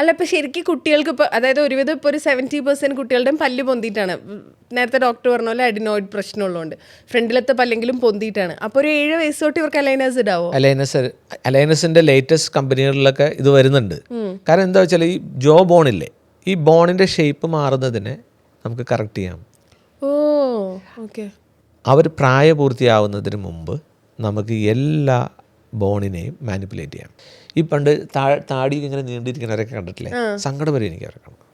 അല്ല ഇപ്പം ശരിക്കും കുട്ടികൾക്ക് ഇപ്പോൾ അതായത് ഒരുവിധം ഇപ്പോൾ ഒരു സെവന്റി പെർസെന്റ് കുട്ടികളുടെയും പല്ല് പൊന്തിയിട്ടാണ്. നേരത്തെ ഡോക്ടർ പറഞ്ഞ പോലെ അഡിനോയിഡ് പ്രശ്നമുള്ളതുകൊണ്ട് ഫ്രണ്ടിലത്തെ പല്ലെങ്കിലും പൊന്തിയിട്ടാണ്. അപ്പോൾ ഒരു ഏഴ് വയസ്സ് തൊട്ട് ഇവർക്ക് അലൈനസ് ഇടാവോ? അലൈനസ് അലൈനസിന്റെ ലേറ്റസ്റ്റ് കമ്പനികളിലൊക്കെ ഇത് വരുന്നുണ്ട്. കാരണം എന്താ വെച്ചാൽ ഈ ജോ ബോണില്ലേ ഈ ബോണിന്റെ ഷേപ്പ് മാറുന്നതിനെ നമുക്ക് കറക്റ്റ് ചെയ്യാം. ഓ ഓക്കെ അവർ പ്രായപൂർത്തിയാവുന്നതിന് മുമ്പ് നമുക്ക് എല്ലാ ബോണിനെയും മാനിപ്പുലേറ്റ് ചെയ്യാം. ഈ പണ്ട് താ താടി ഇങ്ങനെ നീണ്ടിരിക്കുന്നവരൊക്കെ കണ്ടിട്ടില്ലേ? സങ്കടം വരെ എനിക്ക് അവരെ കാണും.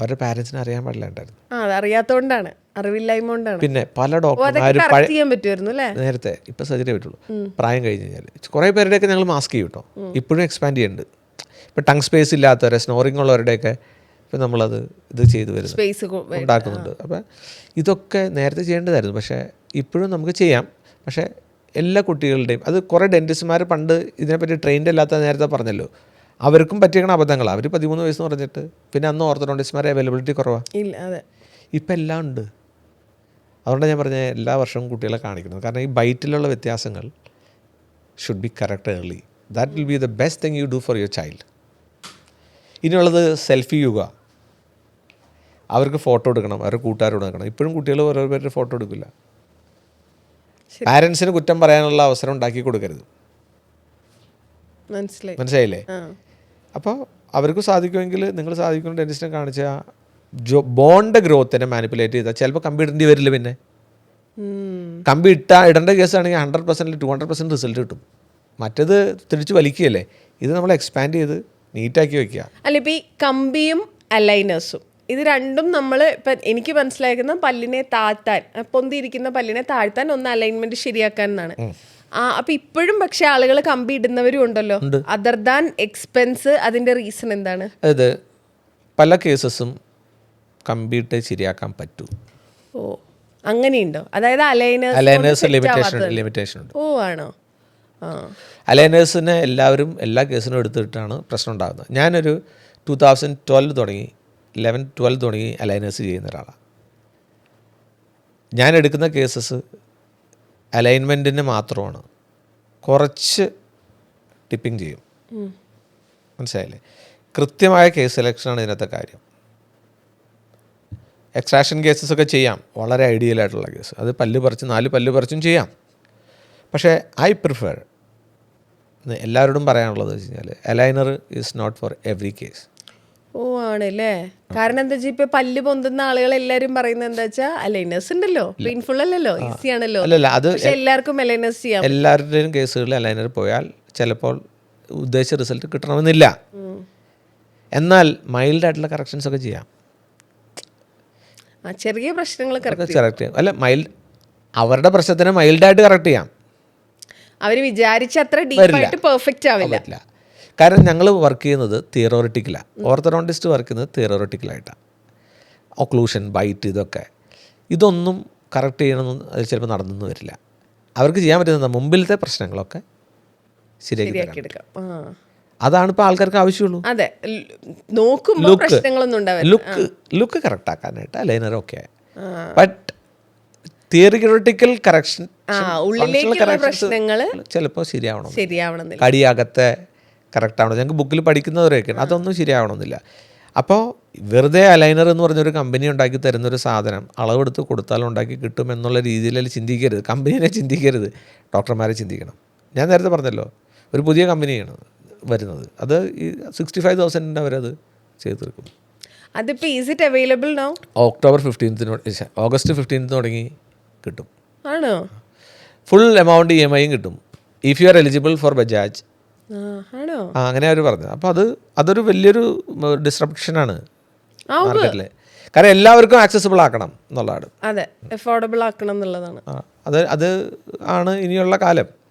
അവരുടെ പാരൻസിനെ അറിയാൻ പാടില്ലാണ്ടായിരുന്നു അറിയാത്തോണ്ടാണ്. അറിവില്ലായ്മ കൊണ്ടാണ്. പിന്നെ പല ഡോക്ടർമാരും നേരത്തെ ഇപ്പൊ സർജറി പറ്റുള്ളൂ. പ്രായം കഴിഞ്ഞ് കഴിഞ്ഞാൽ കുറേ പേരുടെയൊക്കെ ഞങ്ങൾ മാസ്ക് ചെയ്യും കേട്ടോ ഇപ്പോഴും എക്സ്പാൻഡ് ചെയ്യുന്നുണ്ട് ഇപ്പൊ ടങ് സ്പേസ് ഇല്ലാത്തവരെ സ്നോറിങ് ഉള്ളവരുടെയൊക്കെ ഇപ്പം നമ്മളത് ഇത് ചെയ്തു വരുന്നു ഉണ്ടാക്കുന്നുണ്ട്. അപ്പം ഇതൊക്കെ നേരത്തെ ചെയ്യേണ്ടതായിരുന്നു. പക്ഷേ ഇപ്പോഴും നമുക്ക് ചെയ്യാം. പക്ഷേ എല്ലാ കുട്ടികളുടെയും അത് കുറേ ഡെന്റിസ്റ്റുമാർ പണ്ട് ഇതിനെപ്പറ്റി ട്രെയിൻഡ് അല്ലാത്ത നേരത്തെ പറഞ്ഞല്ലോ. അവർക്കും പറ്റിയേക്കണ അബദ്ധങ്ങളാണ് അവർ പതിമൂന്ന് വയസ്സെന്ന് പറഞ്ഞിട്ട്. പിന്നെ അന്ന് ഓർത്തഡോണ്ടിസ്റ്റുമാരെ അവൈലബിലിറ്റി കുറവാണ് ഇല്ല അതെ. ഇപ്പം എല്ലാം ഉണ്ട്. അതുകൊണ്ട് ഞാൻ പറഞ്ഞ എല്ലാ വർഷവും കുട്ടികളെ കാണിക്കുന്നത്. കാരണം ഈ ബൈറ്റിലുള്ള വ്യത്യാസങ്ങൾ should be correct early that will be the best thing you do for your child ഇനിയുള്ളത് സെൽഫി യുഗ. അവർക്ക് ഫോട്ടോ എടുക്കണം അവരുടെ കൂട്ടുകാരോട് എടുക്കണം. ഇപ്പോഴും കുട്ടികൾ ഓരോ പേരുടെ ഫോട്ടോ എടുക്കില്ല. പാരൻസിന് കുറ്റം പറയാനുള്ള അവസരം ഉണ്ടാക്കി കൊടുക്കരുത്. മനസ്സിലായി. മനസ്സിലായില്ലേ? അപ്പോൾ അവർക്ക് സാധിക്കുമെങ്കിൽ നിങ്ങൾ സാധിക്കുന്ന ഡെന്റിസ്റ്റിനെ കാണിച്ച ജോ ബോണ്ട് ഗ്രോത്തിനെ മാനിപ്പുലേറ്റ് ചെയ്താൽ ചിലപ്പോൾ കമ്പി ഇടേണ്ടി വരില്ല പിന്നെ. കമ്പി ഇട്ടാ ഇടേണ്ട കേസാണെങ്കിൽ hundred percent to hundred percent result കിട്ടും. മറ്റേത് തിരിച്ച് വലിക്കുകയല്ലേ? ഇത് നമ്മൾ എക്സ്പാൻഡ് ചെയ്ത് നീറ്റാക്കി വെക്കുക. അല്ല ഇപ്പം ഈ കമ്പിയും അലൈനേഴ്സും ഇത് രണ്ടും നമ്മൾ ഇപ്പം എനിക്ക് മനസ്സിലാക്കുന്ന പല്ലിനെ താഴ്ത്താൻ പൊന്തിയിരിക്കുന്ന പല്ലിനെ താഴ്ത്താൻ ഒന്ന് അലൈൻമെന്റ് ശരിയാക്കാൻ എന്നാണ്. ആ അപ്പൊ ഇപ്പോഴും പക്ഷെ ആളുകൾ കമ്പി ഇടുന്നവരും ഉണ്ടല്ലോ. അതർ ദാൻ എക്സ്പെൻസ് അതിന്റെ റീസൺ എന്താണ്? അതായത് പല കേസസും കമ്പിട്ട് ശരിയാക്കാൻ പറ്റൂ. ഓ അങ്ങനെയുണ്ടോ? അതായത് അലൈനേഴ്സ് ലിമിറ്റേഷൻ ലിമിറ്റേഷൻ ഉണ്ട് ഓ ആണോ? അലൈനേഴ്സിനെ എല്ലാവരും എല്ലാ കേസിനും എടുത്തിട്ടാണ് പ്രശ്നം ഉണ്ടാകുന്നത്. ഞാനൊരു ടൂ തൗസൻഡ് ട്വൽവ് തുടങ്ങി. ലെവൻ ട്വൽവ് തുടങ്ങി അലൈനേഴ്സ് ചെയ്യുന്ന ഒരാളാണ് ഞാൻ എടുക്കുന്ന കേസസ് അലൈൻമെന്റിന് മാത്രമാണ്. കുറച്ച് ടിപ്പിംഗ് ചെയ്യും. മനസ്സിലായില്ലേ? കൃത്യമായ കേസ് സെലക്ഷനാണ് ഇതിനകത്തെ കാര്യം. എക്സ്ട്രാക്ഷൻ കേസസ് ഒക്കെ ചെയ്യാം. വളരെ ഐഡിയൽ ആയിട്ടുള്ള കേസ് അത് പല്ല് പറിച്ച് നാല് പല്ല് പറിച്ചും ചെയ്യാം. പക്ഷേ ഐ പ്രിഫർ എല്ലാവരോടും പറയാനുള്ളത് വെച്ച് കഴിഞ്ഞാൽ aligner is not for every case ഓ ആണല്ലേ? കാരണം എന്താ വെച്ചാൽ ഇപ്പൊ പല്ല് പൊന്തുന്ന ആളുകൾ എല്ലാരും പറയുന്നത് എന്താ വെച്ചാ അലൈനസ് ഉണ്ടല്ലോ. പെയിൻഫുൾ അല്ലല്ലോ. ഈസി ആണല്ലോ. അല്ലല്ല അത് എല്ലാവർക്കും അലൈനസ് ചെയ്യാം. എല്ലാവരുടെയും കേസുകളിൽ അലൈനർ പോയാൽ ചിലപ്പോൾ ഉദ്ദേശിച്ച റിസൾട്ട് കിട്ടണമെന്നില്ല. എന്നാൽ മൈൽഡ് ആയിട്ടുള്ള കറക്ഷൻസ് ഒക്കെ ചെയ്യാം. ചെറിയ പ്രശ്നങ്ങൾ കറക്റ്റ് കറക്റ്റ് ചെയ്യാം. അല്ല മൈൽഡ് അവരുടെ പ്രശ്നത്തിനെ മൈൽഡായിട്ട് കറക്റ്റ് ചെയ്യാം. അവർ വിചാരിച്ചത്ര ഡീപ്പായിട്ട് പെർഫെക്റ്റ് ആവില്ല. കാരണം ഞങ്ങൾ വർക്ക് ചെയ്യുന്നത് തിയറോറിറ്റിക്കലാണ് ഓർത്തഡോണ്ടിസ്റ്റ് വർക്ക് ചെയ്യുന്നത് തിയറോറിറ്റിക്കലായിട്ടാണ് ഒക്ലൂഷൻ ബൈറ്റ് ഇതൊക്കെ. ഇതൊന്നും കറക്റ്റ് ചെയ്യണമെന്ന് അത് ചിലപ്പോൾ നടന്നൊന്നും വരില്ല. അവർക്ക് ചെയ്യാൻ പറ്റുന്ന മുമ്പിലത്തെ പ്രശ്നങ്ങളൊക്കെ ശരിയാക്കി അതാണ് ഇപ്പോൾ ആൾക്കാർക്ക് ആവശ്യമുള്ളൂ. അതെ. ൽ- നോക്കുമ്പോ പ്രശ്നങ്ങളൊന്നും ലുക്ക് ലുക്ക് കറക്റ്റ് ആക്കാനായിട്ട് liner okay but theoretical correction ചിലപ്പോൾ ശരിയാവണം ശരിയാവണമെന്നില്ല. കടിയകത്തെ കറക്റ്റ് ആവണം ഞങ്ങൾക്ക് ബുക്കിൽ പഠിക്കുന്നവരെയൊക്കെയാണ്. അതൊന്നും ശരിയാവണമെന്നില്ല. അപ്പോൾ വെറുതെ അലൈനർ എന്ന് പറഞ്ഞൊരു കമ്പനി ഉണ്ടാക്കി തരുന്നൊരു സാധനം അളവെടുത്ത് കൊടുത്താൽ ഉണ്ടാക്കി കിട്ടും എന്നുള്ള രീതിയിൽ ചിന്തിക്കരുത്. കമ്പനീനെ ചിന്തിക്കരുത്. ഡോക്ടർമാരെ ചിന്തിക്കണം. ഞാൻ നേരത്തെ പറഞ്ഞല്ലോ ഒരു പുതിയ കമ്പനിയാണ് വരുന്നത്. അത് ഈ സിക്സ്റ്റി ഫൈവ് തൗസൻഡിന്റെ അവരത് ചെയ്ത് തീർക്കും. അതിപ്പോൾ is it available no October ഫിഫ്റ്റീൻത്തിന് August fifteenth തുടങ്ങി കിട്ടും. ആണോ? ഫുൾ എമൗണ്ട് ഇ എം ഐയും കിട്ടും. If you are eligible for Bajaj അങ്ങനെ അവർ പറഞ്ഞു. അപ്പോൾ അത് അതൊരു വലിയൊരു ഡിസ്ട്രപ്ഷനാണ് ആ മാർക്കറ്റിൽ കാരണം എല്ലാവർക്കും ആക്സസിബിൾ ആക്കണം എന്നുള്ളതാണ്. അതെ അഫോർഡബിൾ ആക്കണം എന്നുള്ളതാണ്. അത് അത് ആണ് ഇനിയുള്ള കാലം.